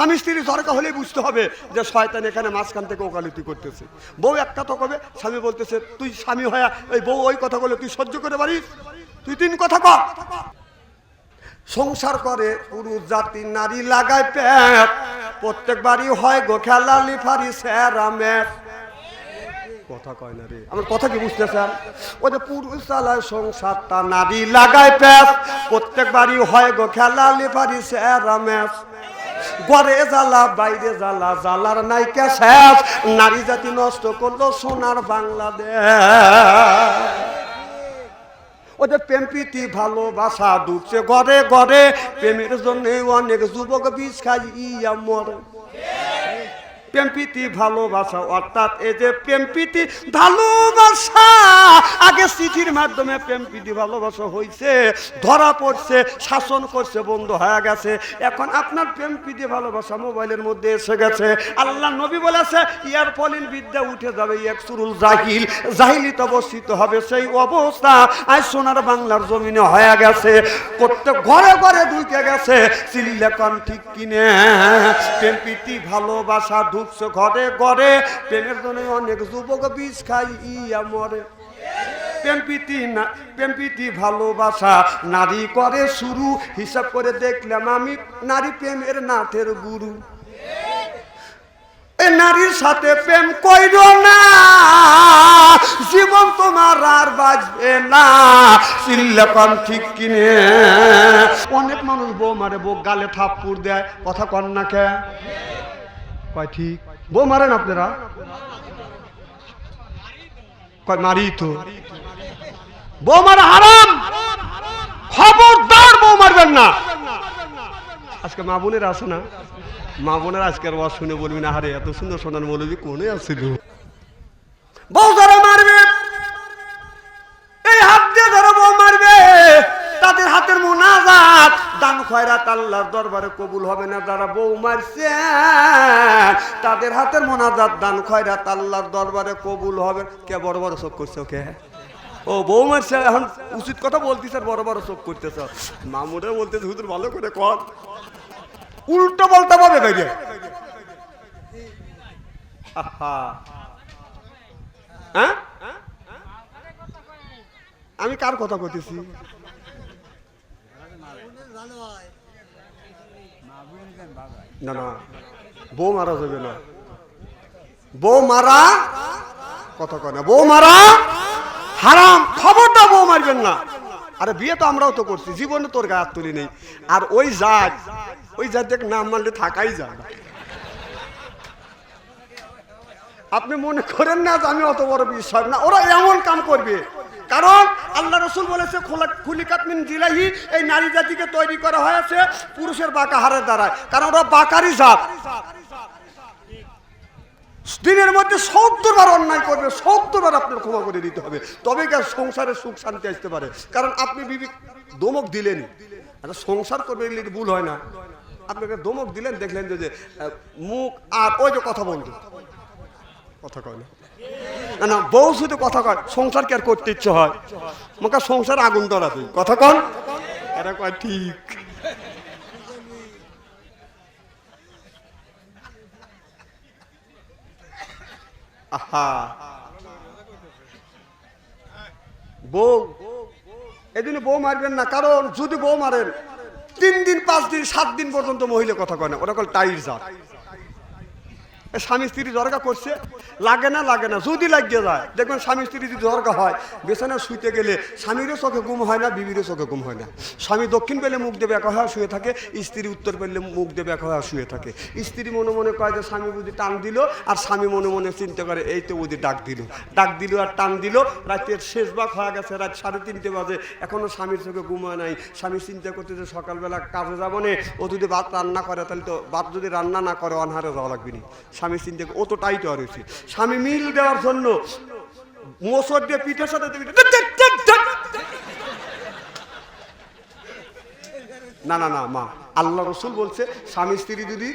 স্বামী স্ত্রী দরকার হলেই বুঝতে হবে যে শয়তান এখানে মাঝখান থেকে ওকালতি করতেছে। বউ একটা তো কবে? স্বামী বলতেছে, তুই স্বামী হয়ে ওই বউ ওই কথা বলে তুই সহ্য করে পারিস? তুই তিন কথা কর সংসার করে পুরুষ জাতি নারী লাগায় প্যাট প্রত্যেক বাড়ি হয় গো খেলা লিফারি স্যার কথা কয় না রে। আমার কথা কি বুঝতেছেন ওই যে পুরুষ চালায় সংসারটা নারী লাগায় প্যাচ প্রত্যেক বাড়ি হয় গো খেলা লিফারি স্যারা জালা জ্বালা, বাইরে জ্বালা, জ্বালার নাইকা শেষ। নারী জাতি নষ্ট করল সোনার বাংলাদেশ। ওদের প্রেম প্রীতি, ভালোবাসা ডুবছে ঘরে ঘরে। প্রেমের জন্য অনেক যুবক বিষ খাই ইয়া মরে। প্রেম প্রীতি ভালোবাসা, অর্থাৎ এই যে প্রেম প্রীতি ভালোবাসা, আগে চিঠির মাধ্যমে প্রেম প্রীতি ভালোবাসা হয়েছে ধরা পড়ছে, শাসন করছে, বন্ধ হয়ে গেছে। এখন আপনার প্রেম প্রীতি ভালোবাসা মোবাইলের মধ্যে এসে গেছে। আল্লাহ নবী বলেছে, ইয়ার ফলিন বিদ্যা উঠে যাবে এক সুরুল জাহিল। জাহিলিত অবস্থিত হবে সেই অবস্থা। আজ সোনার বাংলার জমিনে হয়ে গেছে। প্রত্যেক ঘরে ঘরে ঢুকে গেছে। সিলিলেকন ঠিক কিনে। প্রেম প্রীতি ভালোবাসা ঢুকছে ঘরে ঘরে। প্রেমের জন্য অনেক যুবক বিষ খাই ইয়া মরে। প্রেম না, প্রেম ভালোবাসা, নারী করে শুরু। হিসাব করে দেখলাম আমি নারী প্রেমের নাথের গুরু। এ নারীর সাথে প্রেম কইর না। জীবন তোমার আর বাজবে না। চিল্লাকন ঠিক কিনে। অনেক মানুষ বউ মারে বউ গালে থাপ্পুর দেয়। কথা কন না কে? কয়, ঠিক। বউ মারেন আপনারা? কয়, মারি তো। বউ মারা হারাম। খবরদার বউ মারবেন না। আজকে মা বোনের আছে না? মা বোনের আজকের ওয়াজ শুনে বলবি না হারে এত সুন্দর সোনার মৌলবি কোনে আসছিল আল্লাহর দরবারে কবুল হবে না, যারা বউ মারছে, তাদের হাতের মোনাজাত দান খয়রাত আল্লাহর দরবারে কবুল হবে। কে বড় বড় চোখ করছে ওকে? ও, বউ মারছে, এখন উচিত কথা বলতিস আর বড় বড় চোখ করতেছ। মামুরে বলতেছে, হুজুর, ভালো করে কর। উল্টো বলতে পাবে বাইরে। হ্যাঁ? আমি কার কথা কইতেছি? না না বউ মারা যাবে না। বউ মারা? কয় না। বউ মারা? হারাম। খবরটা বউ মারবেন না। আরে বিয়ে তো আমরাও তো করছি। জীবনে তোর গায়ে তুলি নেই। আর ওই জাত ওই জাত দেখ নাম মানলে থাকাই যায় আপনি মনে করেন না যে আমি অত বড় বিশ্বাস না? ওরা এমন কাম করবে। কারণ আল্লাহ রসুল বলেছে, খোলা খুলিকাত মিন জিলাহি, এই নারী জাতিকে তৈরি করা হয়েছে পুরুষের বাঁকা হারের দ্বারায়। কারণ ওরা বাঁকারই জাত। দিনের মধ্যে সত্তর অন্যায় করবে, সত্তর আপনার ক্ষমা করে দিতে হবে। তবে কি সংসারে সুখ শান্তি আসতে পারে? কারণ আপনি বিবি দমক দিলেন আচ্ছা সংসার করবে এগুলি ভুল হয় না। আপনাকে দমক দিলেন, দেখলেন যে মুখ আর ওই যে কথা বলতো কথা কয় না। না বউ শুধু কথা কয়, সংসার কি আর করতে ইচ্ছে হয়? মুখে সংসার আগুন ধরা তুই। কথা কন। এটা কয়, ঠিক। বউ, এদিন বউ মারবেন না, কারণ যদি বউ মারেন, তিন দিন, পাঁচ দিন, সাত দিন পর্যন্ত মহিলা কথা কয় না ওটা কল টাইর জাত স্বামী স্ত্রী দরকার করছে, লাগে না লাগে না, যদি লাগিয়ে যায়, দেখবেন স্বামী স্ত্রী যদি দরকার হয়, বিছানায় শুইতে গেলে স্বামীরও চোখে ঘুম হয় না, বিবিরও চোখে ঘুম হয় না। স্বামী দক্ষিণ পেলে মুখ দেবে, একা হয়ে শুয়ে থাকে, স্ত্রী উত্তর পেলে মুখ দেবে, একা হয়ে শুয়ে থাকে। স্ত্রী মনে মনে কয় যে, স্বামী বুঝি টান দিল, আর স্বামী মনে মনে চিন্তা করে, এই তো বুঝি ডাক দিল। ডাক দিল আর টান দিল, রাতের শেষ ভাগ হয়ে গেছে, রাত সাড়ে তিনটে বাজে এখনও স্বামীর চোখে ঘুম হয় নাই। স্বামী চিন্তা করতে যে সকালবেলা কাজে যাব নে, ও যদি ভাত রান্না করে, তাহলে তো ভাত যদি রান্না না করে, অনহারে যাওয়া লাগবে না। স্বামী চিন্তা ও তো টাইট হওয়া হয়েছে স্বামী মিল দেওয়ার জন্য মোসর দিয়ে পিঠের সাথে না না না, মা, আল্লাহ রসুল বলছে, স্বামী স্ত্রী যদি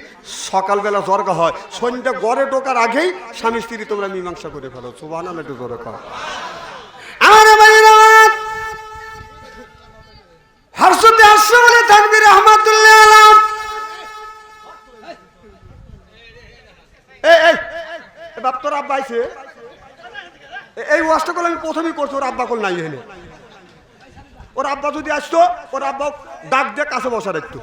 সকালবেলা জর্গা হয়, সন্ধ্যা গড়ে ঢোকার আগেই স্বামী স্ত্রী তোমরা মীমাংসা করে ফেলো। সুবাহ একটু জোরে কর আমার বাড়ির আমার হর্ষতে আসছে বলে থাকবি রহমাতুল্লাহ আলাম এই এই এ এ- এই ওয়াজটা করলে আমি প্রথমেই করছি, ওর আব্বা কল নাই এখানে। ওর আব্বা যদি আসতো, ওর আব্বা ডাক দিয়ে কাছে বসার একটু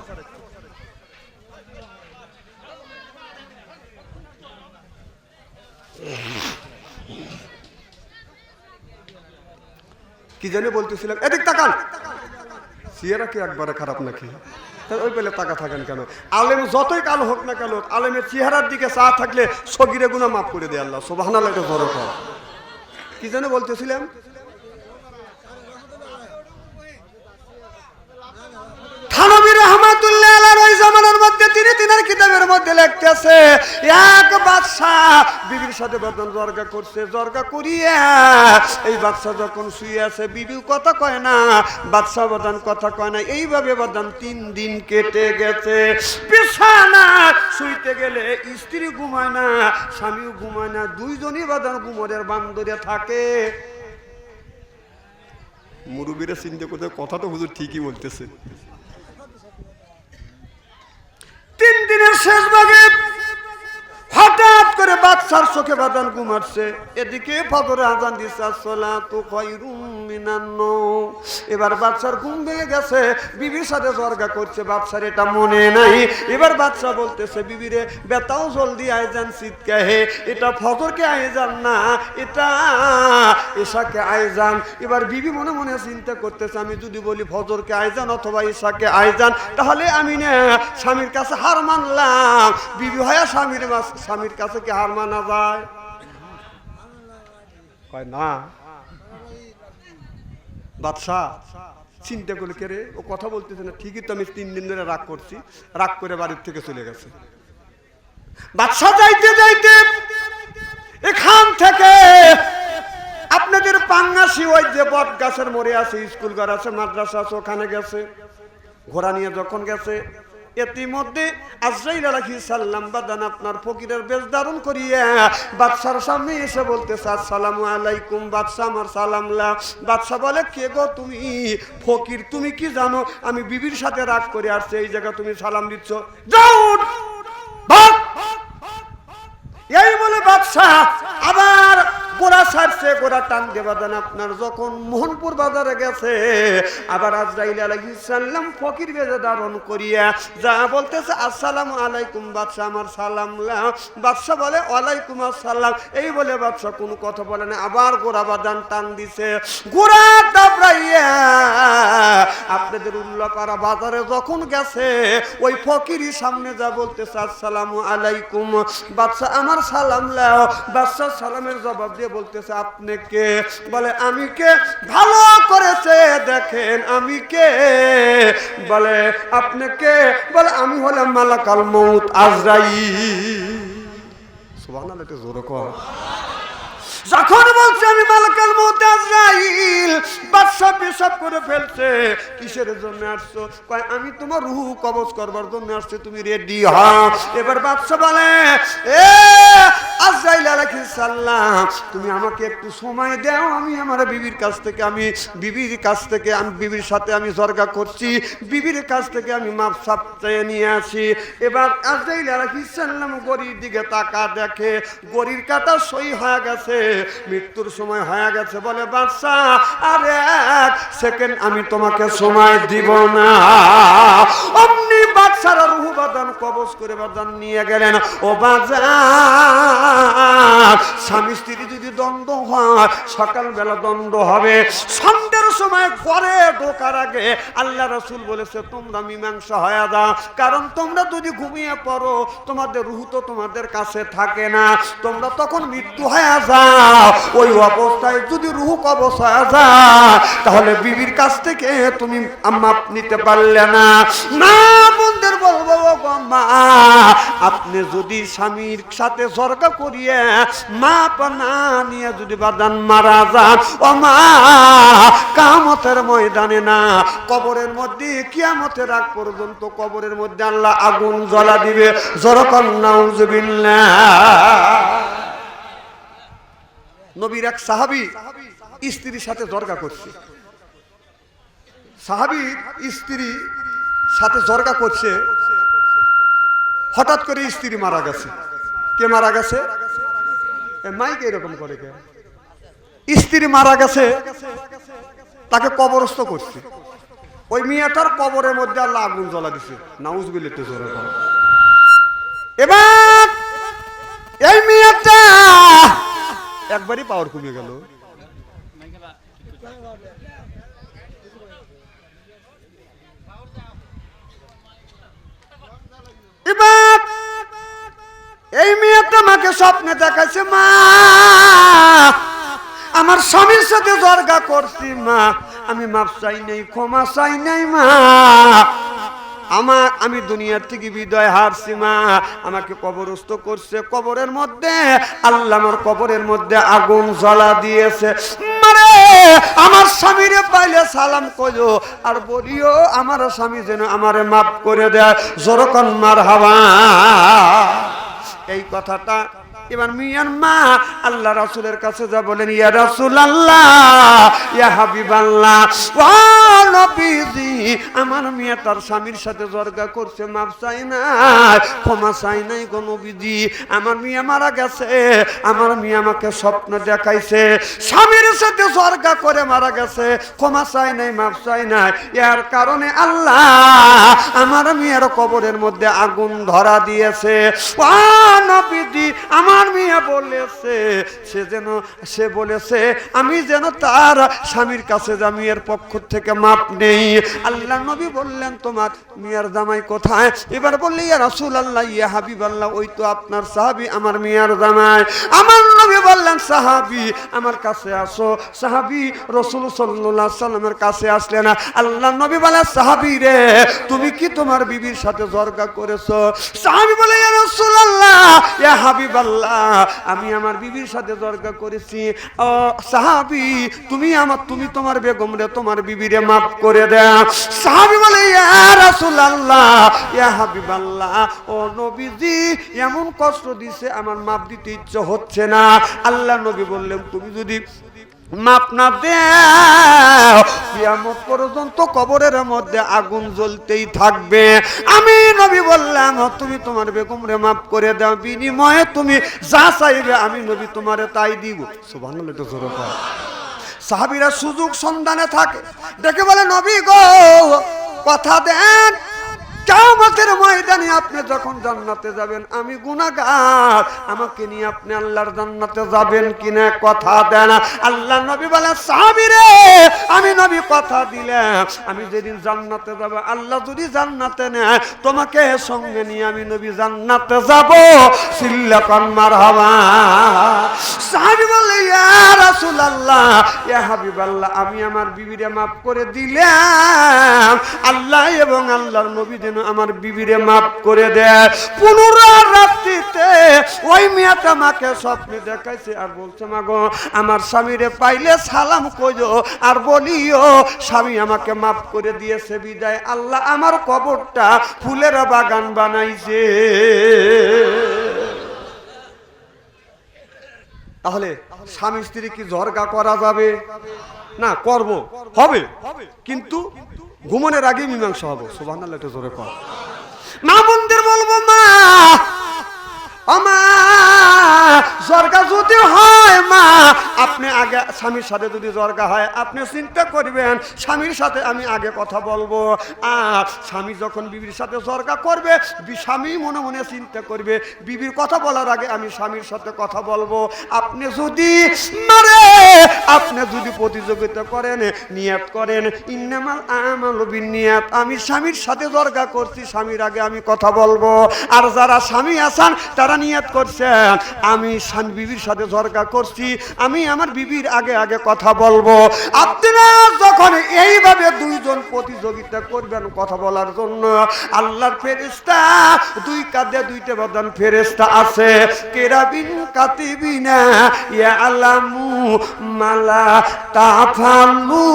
কি জানি বলতেছিলাম। এদিক তাকান। সিয়ারা কি একবারে খারাপ নাকি? ওই পেলে তাকা থাকেন কেন? আলেম যতই কালো হোক না কেন, আলেমের চেহারার দিকে চা থাকলে সগিরে গুণা মাফ করে দেয় আল্লাহ। আল্লাহ বড় কি যেন বলতেছিলাম? মধ্যে কিতাবের মধ্যে লিখতেছে, এক বাদশাহ বিবির সাথে বদন জর্গা করছে, জর্গা করিয়া এই বাদশাহ যখন শুয়ে আছে বিবি কথা কয় না, বাদশাহ বদন কথা কয় না, এইভাবে বদন তিন দিন কেটে গেছে। বিছানা শুইতে গেলে স্ত্রী ঘুমায় না, স্বামীও ঘুমায় না, দুইজনই বদন ঘুমরের বান্দরে থাকে। মুরুবীরা চিন্তা করতে কথা তো হুজুর ঠিকই বলতেছে তিন দিনের শেষ ভাগে হঠাৎ করে বাচ্চার চোখে বাদান ঘুমাচ্ছে এদিকে ফজরে আজান দিচ্ছে আসসালাতু খায়রুম। এবার বাচ্চার ঘুম ভেঙে গেছে, বিবির সাথে জর্গা করছে বাচ্চার এটা মনে নাই। এবার বাচ্চা বলতেছে, বিবিরে, বেতাও জলদি আয়োজন শীতকে হে, এটা ফজরকে আয়োজন না, এটা এশাকে আয়োজন এবার বিবি মনে মনে চিন্তা করতেছে, আমি যদি বলি ফজরকে আয়োজন অথবা ঈশাকে আয়োজন তাহলে আমি না স্বামীর কাছে হার মানলাম। বিবি হয়ে স্বামীর স্বামীর কাছে কি হার মানা যায়? কয় না। বাদশাহ, চিন্তা করে কে রে? ও কথা বলতেছে না। ঠিকই তো আমি তিন দিন ধরে রাগ করছি, রাগ করে বাড়ির থেকে চলে গেছে। বাদশাহ যাইতে যাইতে এখান থেকে আপনাদের পাঙ্গাসি ওই যে বট গাছের মরে আছে, স্কুল ঘর আছে, মাদ্রাসা আছে, ওখানে গেছে। ঘোড়া নিয়ে যখন গেছে ইতিমধ্যে আজরাইল আলাইহিস সালাম বাদান আপনার ফকিরের বেশ দারুণ করিয়া বাদশার সামনে এসে বলতেছে, আসসালামু আলাইকুম বাদশা, আমার সালাম লা। বাদশা বলে, কে গো তুমি? ফকির, তুমি কি জানো? আমি বিবির সাথে রাগ করে আসছে, এই জায়গা তুমি সালাম দিচ্ছ। যাও! এই বলে বাদশাহ আবার গোড়া ছাড়ছে গোড়া টান দেবা দেন আপনার। যখন মোহনপুর বাজারে গেছে, আবার আজরাইল আলাইহিস সালাম ফকির বেজে ধারণ করিয়া যা বলতেছে, আসসালামু আলাইকুম বাদশাহ, আমার সালাম বাদশাহ বলে, ওয়ালাইকুম আসসালাম। এই বলে বাদশাহ কোনো কথা বলে না। আবার গোড়া বাদান টান দিছে। গোড়া দাবড়াইয়া আপনাদের উল্লাপাড়া বাজারে যখন গেছে, ওই ফকিরই সামনে যা বলতেছে, আসসালামু আলাইকুম বাদশাহ, আমার সালাম লাও। বাদশাহ সালামের জবাব দিয়ে বলতেছে, আপনি কে? বলে, আমি কে? ভালো করেছে দেখেন, আমি কে? বলে, আপনি কে? বলে, আমি হলাম মালাকাল মৌত আজরাই এটা জোরে কর যখন বলছে আমি মালাকাল মৌত আজরাইল বাদশা পেশাব করে ফেলছে। কিসের জন্য আসছো? কয়, আমি তোমার রুহু কবজ করবার জন্য আসছে, তুমি রেডি হও এবার বাদশা বলে, এ আজরাইল আলাইহিস সালাম, তুমি আমাকে একটু সময় দাও, আমি আমার বিবির কাছ থেকে, আমি বিবির কাছ থেকে, আমি বিবির সাথে আমি জর্গা করছি, বিবির কাছ থেকে আমি মাপ সাপ চেয়ে নিয়ে আসি। এবার আজরাইল আলাইহিস সালাম গরির দিকে তাকা দেখে, গরির কাটা সই হয়ে গেছে। মৃত্যুর সময় হয়ে গেছে বলে বাদশাহ আর এক সেকেন্ড আমি তোমাকে সময় দিব না। অমনি বাদশার রুহু বাদান কবজ করে বাদান নিয়ে গেলেন। ও বাজার, স্বামী স্ত্রী যদি দ্বন্দ্ব হয়, সকালবেলা দ্বন্দ্ব হবে। সন্ধ্যের সময় ঘরে ঢোকার আগে আল্লাহ রসুল বলেছে, তোমরা মীমাংসা হয়ে দাও কারণ তোমরা যদি ঘুমিয়ে পড়ো, তোমাদের রুহু তো তোমাদের কাছে থাকে না। তোমরা তখন মৃত্যু হয়ে যাও। ওই অবস্থায় যদি রুহু কবচ হয়ে যায়, তাহলে বিবির কাছ থেকে তুমি মাপ নিতে পারলে না। না বন্ধের বলব গো মা, আপনি যদি স্বামীর সাথে সরকা করিয়ে মাপ না নিয়ে যদি বাদান মারা যান, ও মা, কামতের ময়দানে না, কবরের মধ্যে, কিয়ামতের আগ পর্যন্ত কবরের মধ্যে আল্লাহ আগুন জ্বলা দিবে জরকন্নাউজবিল্লাহ নবীর এক সাহাবি স্ত্রীর সাথে দরগা করছে। সাহাবি স্ত্রী সাথে জর্গা করছে। হঠাৎ করে স্ত্রী মারা গেছে। কে মারা গেছে? মাইকে এরকম করে কে? স্ত্রী মারা গেছে, তাকে কবরস্থ করছে। ওই মেয়েটার কবরের মধ্যে আল্লাহ আগুন জ্বলা দিছে। নাউজ বিলিতে জোরে কর। এবার এই মেয়েটা একবারই পাওয়ার কমে গেল। এবার এই মেয়েটা মাকে স্বপ্নে দেখাচ্ছে মা। আমার স্বামীর সাথে দরগা করছি, মা। আমি মাপ চাই নাই, ক্ষমা চাই নাই, মা। আমার, আমি দুনিয়ার থেকে বিদয় হারছি, মা। আমাকে কবরস্থ করছে কবরের মধ্যে। আল্লাহ আমার কবরের মধ্যে আগুন জ্বলা দিয়েছে। আমার স্বামীরে পাইলে সালাম কইও, আর বলিও, আমার স্বামী যেন আমারে মাফ করে দেয়। জোরকন মার হাওয়া এই কথাটা এবার মা আল্লাহ রাসুলের কাছে যা বলেন, ইয়া রাসুল আল্লাহ ইয়া হাবিব আল্লাহ আমার মেয়ে তার স্বামীর সাথে জর্গা করছে, মাপ চাই নাই ক্ষমা চাই নাই গো নবীজি, আমার মেয়ে মারা গেছে, আমার মেয়ে আমাকে স্বপ্ন দেখাইছে, স্বামীর সাথে জর্গা করে মারা গেছে, ক্ষমা চাই নাই, মাপ চাই নাই, এর কারণে আল্লাহ আমার মেয়ের কবরের মধ্যে আগুন ধরা দিয়েছে আমার মেয়ে বলেছে, সে যেন, সে বলেছে, আমি যেন তার স্বামীর কাছে যা মেয়ের পক্ষ থেকে মাপ নেই। আল্লাহ নবী বললেন, তোমার মিয়ার জামাই কোথায়? এবার বললে, ইয়া রাসূল আল্লাহ ইয়া হাবিব আল্লাহ ওই তো আপনার সাহাবী, আমার মিয়ার জামাই। আমার নবী বললেন, সাহাবী, আমার কাছে আসো। সাহাবী রসুল সাল্লাল্লাহু সাল্লামের কাছে আসলে না। আল্লাহ নবী বলে সাহাবি রে, তুমি কি তোমার বিবির সাথে জর্গা করেছ? সাহাবী বলে ইয়া রাসূলুল্লাহ, ইয়া হাবিব আল্লাহ আমি আমার বিবির সাথে দরকার করেছি। ও সাহাবি, তুমি আমার, তুমি তোমার বেগম রে তোমার বিবিরে মাফ করে দেয়া সাহাবি বলে, ইয়া রাসূলুল্লাহ, ইয়া হাবিব আল্লাহ ও নবীজি, এমন কষ্ট দিছে, আমার মাপ দিতে ইচ্ছে হচ্ছে না। আল্লাহ নবী বললেন, তুমি যদি মাপ না দেও। কিয়ামত পর্যন্ত কবরের মধ্যে আগুন জ্বলতেই থাকবে। আমি নবী বললাম, তুমি তোমার বেগম রে মাফ করে দাও, বিনিময়ে তুমি যা চাইবে আমি নবী তোমারে তাই দিব। কর। সাহাবীরা সুযোগ সন্ধানে থাকে। দেখে বলে, নবী গো, কথা দেন ময়দানে আপনি যখন জান্নাতে যাবেন, আমি গুনাহগার। আমাকে নিয়ে আপনি আল্লাহর জান্নাতে যাবেন কিনা কথা দেন আল্লাহ নবী বলে আমি নবী কথা দিলাম। আমি যেদিন জান্নাতে যাব, আল্লাহ যদি জান্নাতে নেয়, তোমাকে সঙ্গে নিয়ে আমি নবী জান্নাতে যাব। সিল্লাকান মারহাবা। সাহাবী বলে ইয়া রাসূলুল্লাহ, ইয়া হাবিবাল্লাহ, আমি আমার বিবিরে মাফ করে দিলাম। আল্লাহ এবং আল্লাহর নবী যেন আমার বিবিরে মাফ করে দেয়। পুনরার রাত্রিতে ওই মেয়েটা মাকে স্বপ্নে দেখাইছে আর বলছে মা গো আমার স্বামীরে পাইলে সালাম কইও আর বলিও, স্বামী আমাকে মাফ করে দিয়েছে বিদায়। আল্লাহ আমার কবরটা ফুলের বাগান বানাইছে। তাহলে স্বামী স্ত্রী কি ঝরগা করা যাবে? না, করব। হবে। কিন্তু ঘুমনের আগে মীমাংসা হব। সুবাহ একটু জোরে কর। মা বোনদের বলব মা জর্গা যদি হয় মা, আপনি আগে স্বামীর সাথে যদি জর্গা হয়, আপনি চিন্তা করবেন, স্বামীর সাথে আমি আগে কথা বলব। আর স্বামী যখন বিবির সাথে জর্গা করবে স্বামী মনে মনে চিন্তা করবে, বিবির কথা বলার আগে আমি স্বামীর সাথে কথা বলব। আপনি যদি মারে, আপনি যদি প্রতিযোগিতা করেন, নিয়াত করেন, ইন্নামাল বিনিয়াত আমি স্বামীর সাথে দরগা করছি, স্বামীর আগে আমি কথা বলব। আর যারা স্বামী আসান তারা নিয়াত করছেন আমি বিবির সাথে ঝরকা করছি। আমি আমার বিবির আগে আগে কথা বলব। আপনারা যখন এইভাবে দুইজন প্রতিযোগিতা করবেন কথা বলার জন্য, আল্লাহর ফেরেস্তা দুই কাঁধে দুইটা বাদান ফেরেস্তা আছে। কেরাবিন, কাতিবিনা, ইয়া আলামু, মালা, তাফালু।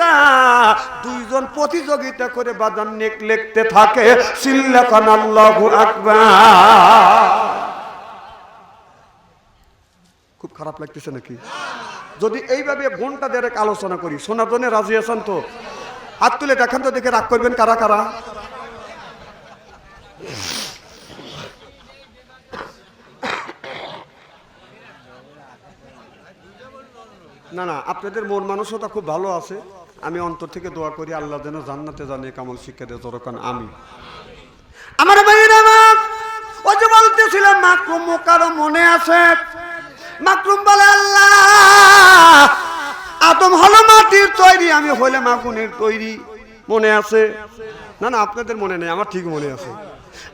ফেরেস্তা দুইজন প্রতিযোগিতা করে বাদান নেক লিখতে থাকে। আকবার। খুব খারাপ লাগতেছে নাকি? যদি এইভাবে ঘণ্টা দেড়েক আলোচনা করি জন্য রাজি আছেন তো? হাত তুলে দেখেন তো, দেখে রাগ করবেন কারা কারা? না না, আপনাদের মন মানসতা খুব ভালো আছে। আমি অন্তর থেকে দোয়া করি আল্লাহ যেন জান্নাতে জানে কামল শিক্ষা দিয়ে, জরকান আমি আমার ভাইয়ের আমার ও যে বলতেছিলাম মাকরুম কারও মনে আছে? মাকরুম বলে, আল্লাহ, আদম হলো মাটির তৈরি, আমি হইলে আগুনের তৈরি। মনে আছে? না না, আপনাদের মনে নেই, আমার ঠিক মনে আছে।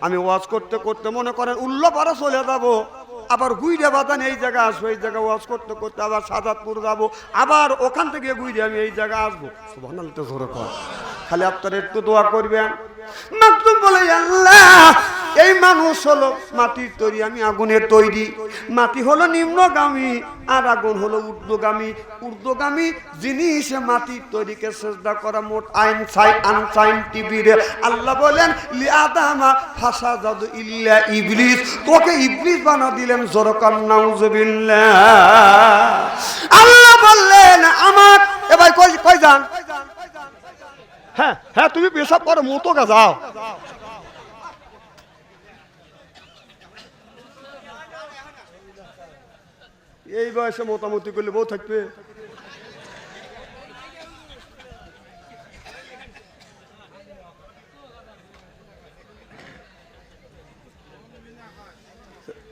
আমি ওয়াজ করতে করতে মনে করেন উল্লপাড়া চলে যাব। আবার গুইরে বাদান এই জায়গা আসব, এই জায়গায় ওয়াজ করতে করতে আবার সাজাদপুর যাব, আবার ওখান থেকে গুইরে আমি এই জায়গায় আসব। সুবহানাল্লাহ তো জোরে খালি আপনার একটু দোয়া করবেন। বলে, আল্লাহ! এই মানুষ হলো মাটির তৈরি, আমি আগুনের তৈরি। মাটি হলো নিম্নগামী, আর আগুন হলো ঊর্ধ্বগামী। ঊর্ধ্বগামী জিনিস মাটির তৈরিকে চেষ্টা করা মোট আইন সাই আনসাইন্টিফিক আল্লাহ বলেন লিয়াদামা ফাসা জাদু ইল্লা ইবলিস। তোকে ইবলিস বানা দিলেন জোরকান, নাউজুবিল্লাহ। আল্লাহ বললেন, আমার এবার কই কই যান? হ্যাঁ হ্যাঁ তুমি পেশাব করো মতো যাও। এই বয়সে মোটামুটি করলে বউ থাকবে।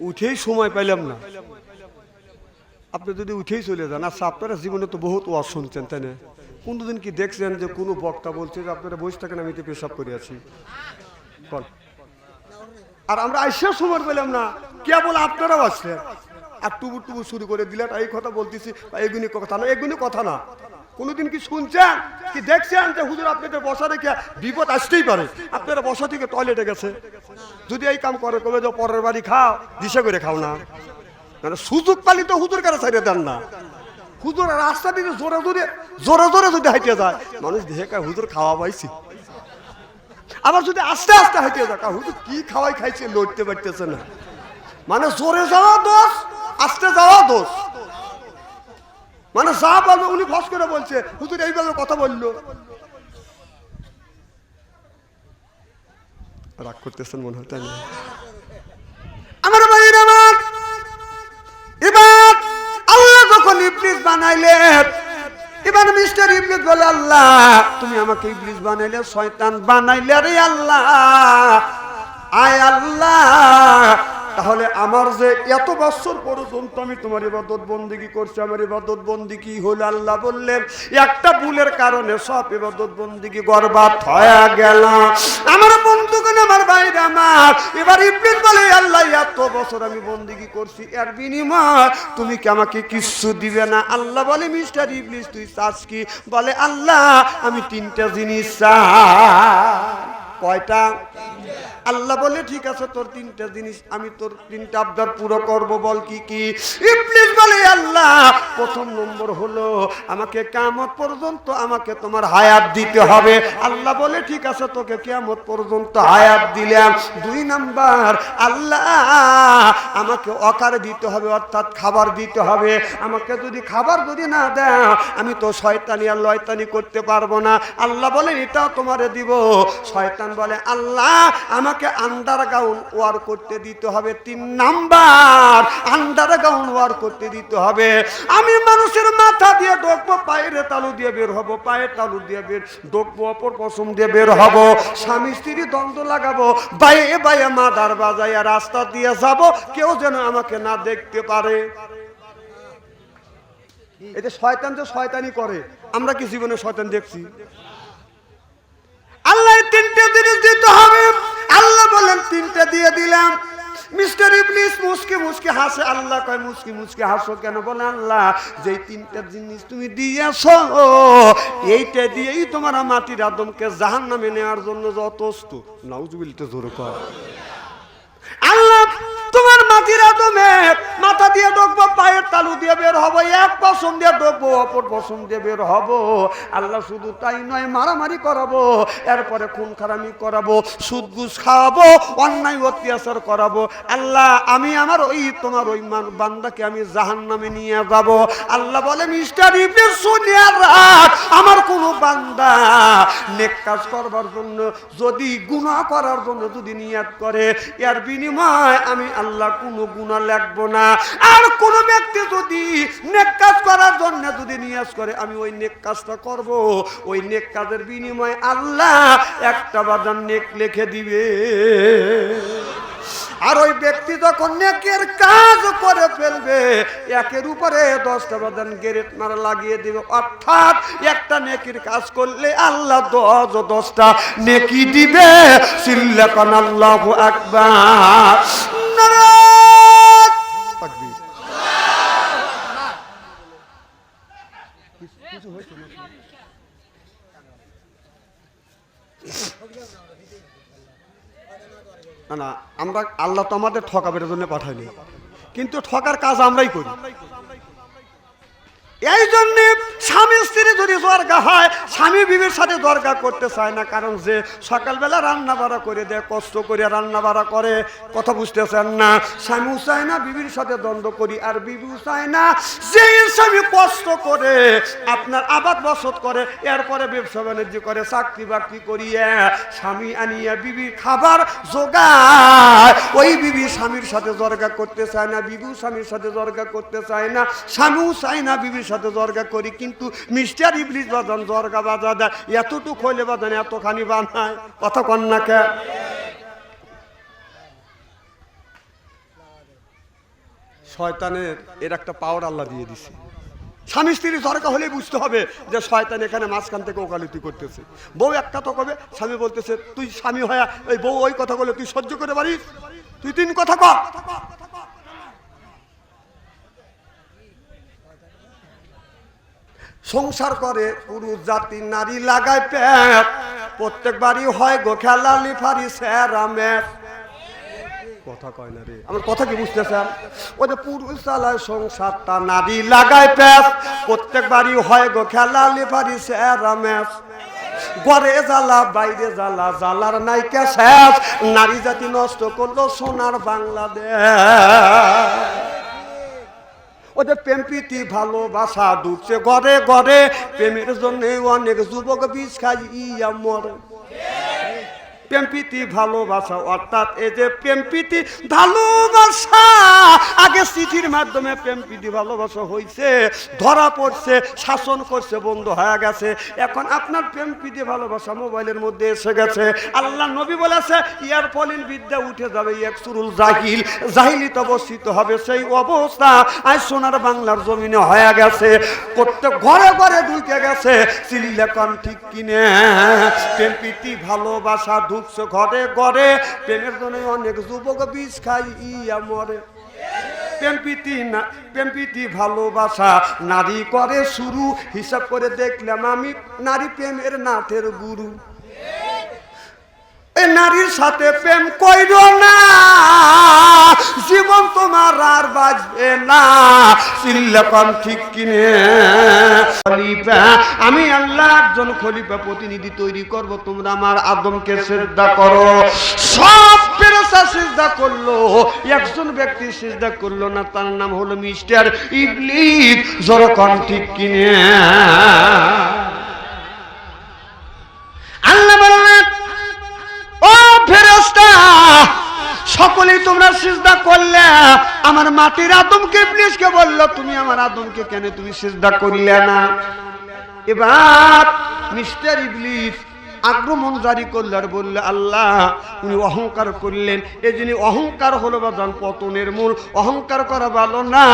উঠেই সময় পাইলাম না। আপনি যদি উঠেই চলে যান আচ্ছা আপনারা জীবনে তো বহুত ওয়াজ শুনছেন, তাই না? কোনোদিন কি দেখছেন যে কোনো বক্তা বলছে যে আপনারা বসে থাকেন, আমি তো পেশাব করে আছি। আর আমরা আইসা সময় পেলাম না। কেবল আপনারাও আসলেন। আর টুবু টুবু শুরু করে দিলেন এই কথা বলতেছি এগুলি কথা না এগুলি কথা না। কোনোদিন কি শুনছেন? কি দেখছেন যে হুজুর আপনাদের বসা রেখে বিপদ আসতেই পারে? আপনারা বসা থেকে টয়লেটে গেছে। যদি এই কাম করে, কবে যে পরের বাড়ি খাও, দিশে করে খাও না। মানে সুযোগ পালি তো হুজুর কাছে ছাড়িয়ে দেন না। হুজুর রাস্তা দিয়ে জোরে জোরে জোরে জোরে যদি হাইটে যায়, মানুষ দেখে হুজুর খাওয়া পাইছি। আবার যদি আস্তে আস্তে হাইটে যায় হুজুর কি খাওয়াই খাইছে, লড়তে পারতেছে না। মানে জোরে যাওয়া দোষ, আস্তে যাওয়া দোষ। মানে যা বলবে, উনি ফস করে বলছে, হুজুর এইভাবে কথা বলল। রাগ করতেছেন মনে হয়? আমার ভাইয়ের আমার এবার আল্লাহ যখন ইবলিস বানাইলেন, এবার মিস্টার ইবলিস বলে, আল্লাহ, তুমি আমাকে ইবলিস বানাইলে, শয়তান বানাইলে রে আল্লাহ। আয় আল্লাহ তাহলে আমার যে এত বছর পর্যন্ত আমি তোমার ইবাদত বন্দিগি করছি, আমার ইবাদত বন্দিগি হল আল্লাহ বললেন, একটা ভুলের কারণে সব ইবাদত বন্দিগি গর্বাত হয়ে গেল। আমার বন্ধুগণ, আমার বাইরে আমার, এবার ইবলিস বলে, আল্লাহ, এত বছর আমি বন্দিগি করছি, এর বিনিময় তুমি কি আমাকে কিচ্ছু দিবে না? আল্লাহ বলে, মিস্টার ইবলিস, তুই চাস কি? বলে, আল্লাহ, আমি তিনটা জিনিস চাই। কয়টা? আল্লাহ বলে, ঠিক আছে, তোর তিনটা জিনিস, আমি তোর তিনটা আবদার পুরো করব, বল কি কি? ইবলিস বলে, আল্লাহ, প্রথম নম্বর হলো, আমাকে কিয়ামত পর্যন্ত আমাকে তোমার হায়াত দিতে হবে। আল্লাহ বলে, ঠিক আছে, তোকে কিয়ামত পর্যন্ত হায়াত দিলাম। দুই নাম্বার, আল্লাহ, আমাকে অকার দিতে হবে, অর্থাৎ খাবার দিতে হবে। আমাকে যদি খাবার যদি না দেয় আমি তো শয়তানি আর লয়তানি করতে পারব না। আল্লাহ বলেন এটাও তোমারে দিব। শয়তান বলে, আল্লাহ আমাকে আন্ডার গাউন ওয়ার করতে দিতে হবে। তিন নাম্বার আন্ডার গাউন ওয়ার করতে দিতে হবে। আমি মানুষের মাথা দিয়ে ঢোকবো পায়ের তালু দিয়ে বের হব, পায়ের তালু দিয়ে বের ঢোকবো অপর পশম দিয়ে বের হব, স্বামী স্ত্রী দ্বন্দ্ব লাগাবো বাইয়ে বাইয়ে মাদার বাজাইয়া রাস্তা দিয়ে যাব, কেউ যেন আমাকে না দেখতে পারে। এতে শয়তান যে শয়তানি করে, আমরা কি জীবনে শয়তান দেখছি? আল্লাহ তিনটে জিনিস দিতে হবে আল্লাহ বলেন, তিনটা দিয়ে দিলাম। মিস্টার ইবলিস মুসকে মুসকে হাসে, আল্লাহ কয়, মুসকে মুসকে হাসো কেন? বলে, আল্লাহ যে তিনটা জিনিস তুমি দিয়েছ, এইটা দিয়েই তোমার মাটির আদমকে জাহান নামে নেওয়ার জন্য যথেষ্ট। নাউজুবিল তো জোর কর আল্লাহ মাটিরা দমে, মাথা দিয়ে পায়ের তালু দিয়ে বের হব, এক পশম দিয়ে অপর পশম দিয়ে বের হব। আল্লাহ শুধু তাই নয়, মারামারি করাবো, এরপরে খুন খারামি করাবো সুদ খাওয়াবো, অন্যায় অত্যাচার করাবো। আল্লাহ, আমি আমার ওই তোমার ওই মান- বান্দাকে আমি জাহান নামে নিয়ে যাব। আল্লাহ বলে, মিস্টার আমার কোনো বান্দা নেক কাজ করবার জন্য, যদি গুনাহ করার জন্য যদি নিয়াত করে, এর বিনিময় আমি আল্লাহ কোনো গুনাহ লাগবো না। আর কোন ব্যক্তি যদি নেক কাজ করার জন্য যদি নিয়াজ করে, আমি ওই নেক কাজটা করব। ওই নেক কাজের বিনিময়ে আল্লাহ একটা বাজার নেক লিখে দিবে। আর ওই ব্যক্তি যখন নেকের কাজ করে ফেলবে, একের উপরে দশটা বাদান গেরেট মারা লাগিয়ে দেবে। অর্থাৎ একটা নেকির কাজ করলে আল্লাহ দশ দশটা নেকি দিবে। সিল্লাকান আল্লাহ আকবার। না না আমরা আল্লাহ তো আমাদের ঠকাবের জন্য পাঠাইনি। কিন্তু ঠকার কাজ আমরাই করি। এই জন্য স্বামী স্ত্রী যদি দরগা হয়, স্বামী বিবির সাথে দরগা করতে চায় না, কারণ যে সকালবেলা রান্না বাড়া করে দেয়, কষ্ট করে রান্না বাড়া করে, কথা বুঝতেছেন না? স্বামীও চায় না বিবির সাথে দ্বন্দ্ব করি, আর বিবিও চায় না যে স্বামী কষ্ট করে, আপনার আবাদ বসত করে, এরপরে ব্যবসা বাণিজ্য করে, চাকরি বাকরি করিয়া স্বামী আনিয়া বিবির খাবার জোগায়। ওই বিবি স্বামীর সাথে দরগা করতে চায় না, বিবিও স্বামীর সাথে দরগা করতে চায় না, স্বামীও চায় না বিবির সাথে দরগা করি, কিন্তু মিস্টার ইবলিশ বাজান দরগা বাজা দেয়। এতটুক হইলে বাজান এতখানি বানায়। কথা কন্যাকে শয়তানের, এর একটা পাওয়ার আল্লাহ দিয়ে দিছে। স্বামী স্ত্রী দরকার হলেই বুঝতে হবে যে শয়তান এখানে মাঝখান থেকে ওকালতি করতেছে। বউ এক কথা কবে? স্বামী বলতেছে, তুই স্বামী হয়ে ওই বউ ওই কথা বলে তুই সহ্য করে পারিস? তুই তিন কথা ক সংসার করে পুরুষ জাতি নারী লাগায় প্যাট প্রত্যেক বাড়ি হয় গো খেলা লিফারি স্যারা ম্যাট কথা কয় না রে, আমার কথা কি বুঝতেছেন? ওই যে পুরুষ চালায় সংসারটা নারী লাগায় প্যাস প্রত্যেক বাড়ি হয় গো খেলা লিফারি স্যারা ম্যাচ ঘরে জ্বালা, বাইরে জ্বালা, জ্বালার নাইকা শেষ। নারী জাতি নষ্ট করল সোনার বাংলাদেশ। ওদের প্রেম প্রীতি ভালোবাসা ডুবছে ঘরে ঘরে প্রেমের জন্য অনেক যুবক বিষ খাইয়া মরে। প্রেম প্রীতি, ভালোবাসা, অর্থাৎ এই যে প্রেম প্রীতি, ভালোবাসা। আগে চিঠির মাধ্যমে প্রেম প্রীতি, ভালোবাসা হয়েছে ধরা পড়ছে, শাসন করছে, বন্ধ হয়ে গেছে। এখন আপনার প্রেম প্রীতি, ভালোবাসা মোবাইলের মধ্যে এসে গেছে। আল্লাহ নবী বলেছে, ইয়ার ফলিন বিদ্যা উঠে যাবে এক সুরুল জাহিল। জাহিলিত অবস্থিত হবে সেই অবস্থা। আজ সোনার বাংলার জমিনে হয়ে গেছে। প্রত্যেক ঘরে ঘরে ঢুকে গেছে। চিল্লাকন ঠিক কিনে। প্রেম প্রীতি, ভালোবাসা ঢুকছে ঘরে ঘরে প্রেমের জন্য অনেক যুবক বিষ খাই ইয়া মরে। প্রেম না, প্রেম ভালোবাসা, নারী করে শুরু। হিসাব করে দেখলাম আমি নারী প্রেমের নাথের গুরু। নারীর সাথে প্রেম কইর না। জীবন তোমার আর বাজবে না। চিল্লাপান ঠিক কিনে। খলিফা, আমি আল্লাহ একজন খলিফা প্রতিনিধি তৈরি করব। তোমরা আমার আদমকে শ্রদ্ধা করো। সব ফেরেশতা সিজদা করল। একজন ব্যক্তি সিজদা করল না, তার নাম হলো মিস্টার ইবলিস। জরকন ঠিক কিনে। আল্লাহ সকলেই তোমরা সিজদা করলে। আমার মাটির আদমকে ইবলিশকে বলল, তুমি আমার আদমকে কেন তুমি সিজদা করলে না? এবার মিস্টার ইবলিস আক্রমণ জারি করলে আর বললে, আল্লাহ, উনি অহংকার করলেন। এই যিনি অহংকার হলো বাজান পতনের মূল, অহংকার করা ভালো না।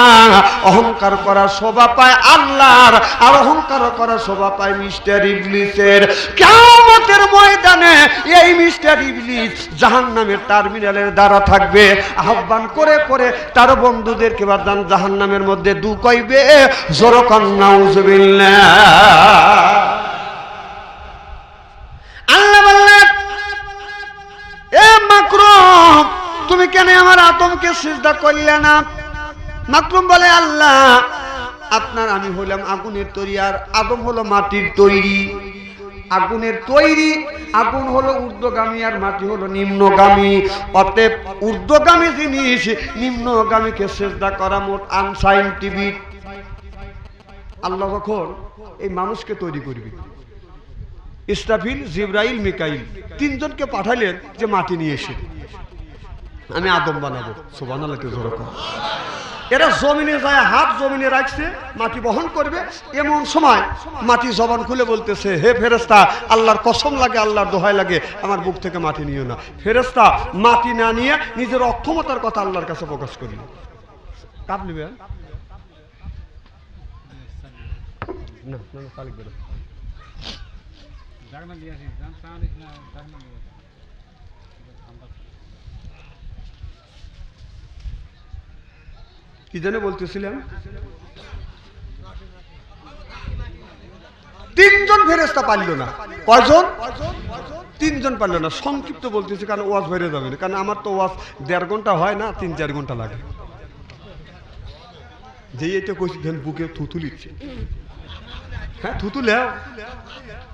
অহংকার করা শোভা পায় আল্লাহর, আর অহংকার করা শোভা পায় মিস্টার ইবলিসের। কেমতের ময়দানে এই মিস্টার ইবলিস জাহান নামের টার্মিনালের দ্বারা থাকবে। আহ্বান করে করে তার বন্ধুদেরকে বাদান জাহান নামের মধ্যে দু কইবে জোরকান, নাউজুবিল্লাহ। তুমি কেন আমার আদমকে সিজদা করলে না? মাকরুম বলে, আল্লাহ, আপনার আমি হলাম আগুনের তৈরি, আর আদম হলো মাটির তৈরি। আগুনের তৈরি, আগুন হলো ঊর্ধ্বগামী, আর মাটি হলো নিম্নগামী। অতএব ঊর্ধ্বগামী জিনিস, নিম্নগামীকে চেষ্টা করা মোট আনসাইন্টিফিক আল্লাহ যখন এই মানুষকে তৈরি করবে? ইসরাফিল, জিব্রাইল, মিকাইল, তিনজনকে পাঠালেন যে মাটি নিয়ে এসে। আমি আদম বানাবো। সোবান এরা জমিনে যায়, হাত জমিনে রাখছে, মাটি বহন করবে। এমন সময় মাটি জবান খুলে বলতেছে, হে ফেরেস্তা আল্লাহর কসম লাগে, আল্লাহর দোহাই লাগে, আমার বুক থেকে মাটি নিও না। ফেরেস্তা মাটি না নিয়ে নিজের অক্ষমতার কথা আল্লাহর কাছে প্রকাশ করিল। কাপ না না তালিক বেরো জাগনা দিয়ে আসি জান চা দিস না জাগনা দিয়ে আসি। ঠান্ডা কি জানে বলতেছিলাম? তিনজন ফেরেস্তা পারল না। কয়জন? তিনজন পারল না। সংক্ষিপ্ত বলতেছি, কারণ ওয়াজ বেড়ে যাবে না। কারণ আমার তো ওয়াজ দেড় ঘণ্টা হয় না, তিন চার ঘণ্টা লাগে। যে এটা কইছি ধ্যান বুকে থুতু লিখছে। হ্যাঁ থুতু লেও।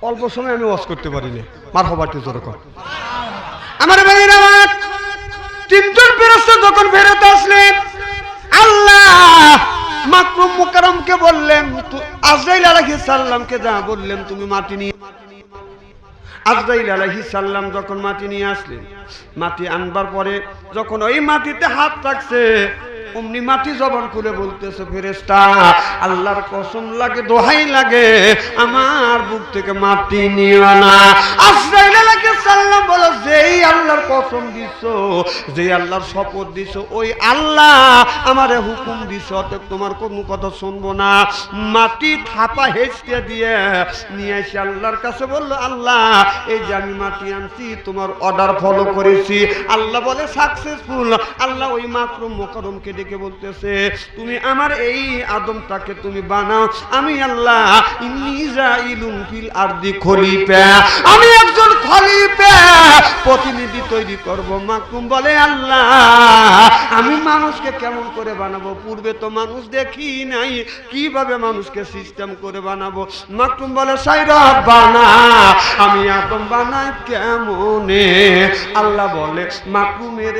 অল্প সময় আমি ওয়াজ করতে পারি না মার হবারটি কর। আমার ভাইয়ের তিনজন ফেরস্তা যখন ফেরত আসলেন আল্লাহ! মাকরুম মুকারমকে বললেন আজরাইল আলাইহিস সালামকে যা বললেন, তুমি মাটি নিয়ে আজরাইল আলাইহিস সালাম যখন মাটি নিয়ে আসলেন, মাটি আনবার পরে যখন ওই মাটিতে হাত রাখছে অমনি মাটি করে বলতেছে ফেরেস্তা আল্লাহর কসম লাগে, দোহাই লাগে। আমার বুক থেকে মাটি নিও না। আজরাইল আলাইহিস সালাম বলো, যেই আল্লাহর কসম দিছ আল্লাহর শপথ দিছ, ওই আল্লাহ হুকুম দিছ, অতএব তোমার কোনো কথা শুনব না। মাটি থাপা হেঁচতে দিয়ে নিয়ে এসে আল্লাহর কাছে বলল, আল্লাহ, এই যে আমি মাটি আনছি, তোমার অর্ডার ফলো করেছি। আল্লাহ বলে সাকসেসফুল আল্লাহ ওই মাকরুম মোকরমকে ডেকে বলতেছে, তুমি আমার এই আদমটাকে তুমি বানাও। আমি আল্লাহ আরদি আমি একজন প্রতিনিধি তৈরি করব মাকরুম। বলে আল্লাহ, আমি মানুষকে কেমন করে বানাবো? পূর্বে তো মানুষ দেখি নাই। কীভাবে মানুষকে সিস্টেম করে বানাবো? মাকরুম বলে সাইরা বানা। আমি আদম বানাই কেমনে? আল্লাহ বলে, মাকরুমের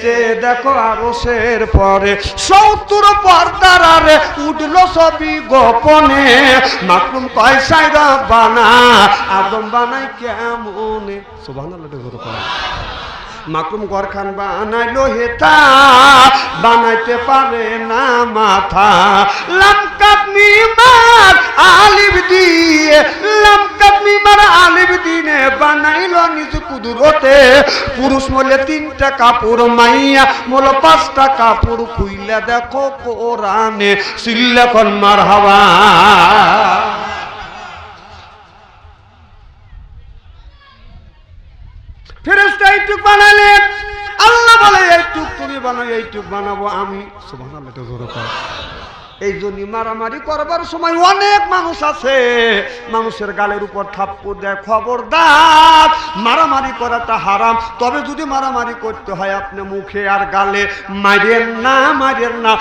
সে দেখো আরসের পরে সত্তর পর্দার আরে উঠল সবই গোপনে। মাকুম কয় সাইরা বানা, আদম বানাই কেমনে? সোভান মাকরুম গরখান বানাইলো হেতা, বানাইতে পারে না মাথা। লামকাপ নিমার আলিব দিয়ে, লামকাপ নিমার আলিব দিনে বানাইলো নিজ কুদুরতে। পুরুষ মলে তিনটা কাপড় মাইয়া, মোল পাঁচটা কাপড় খুইলা দেখো কোরআনে, সিল্লাখন মার হাওয়া ফেরেস্তা এইটুক বানালেন আল্লাহ বলে, এইটুক তুমি বানাও, এইটুক বানাবো আমি। এই জন্য মারামারি করবার সময় অনেক মানুষ আছে। মানুষের গালের উপর থাপ্পড় দেয় খবর খবরদার। মারামারি করাটা হারাম। তবে যদি মারামারি করতে হয়, আপনি মুখে আর গালে মারেন না মারেন না।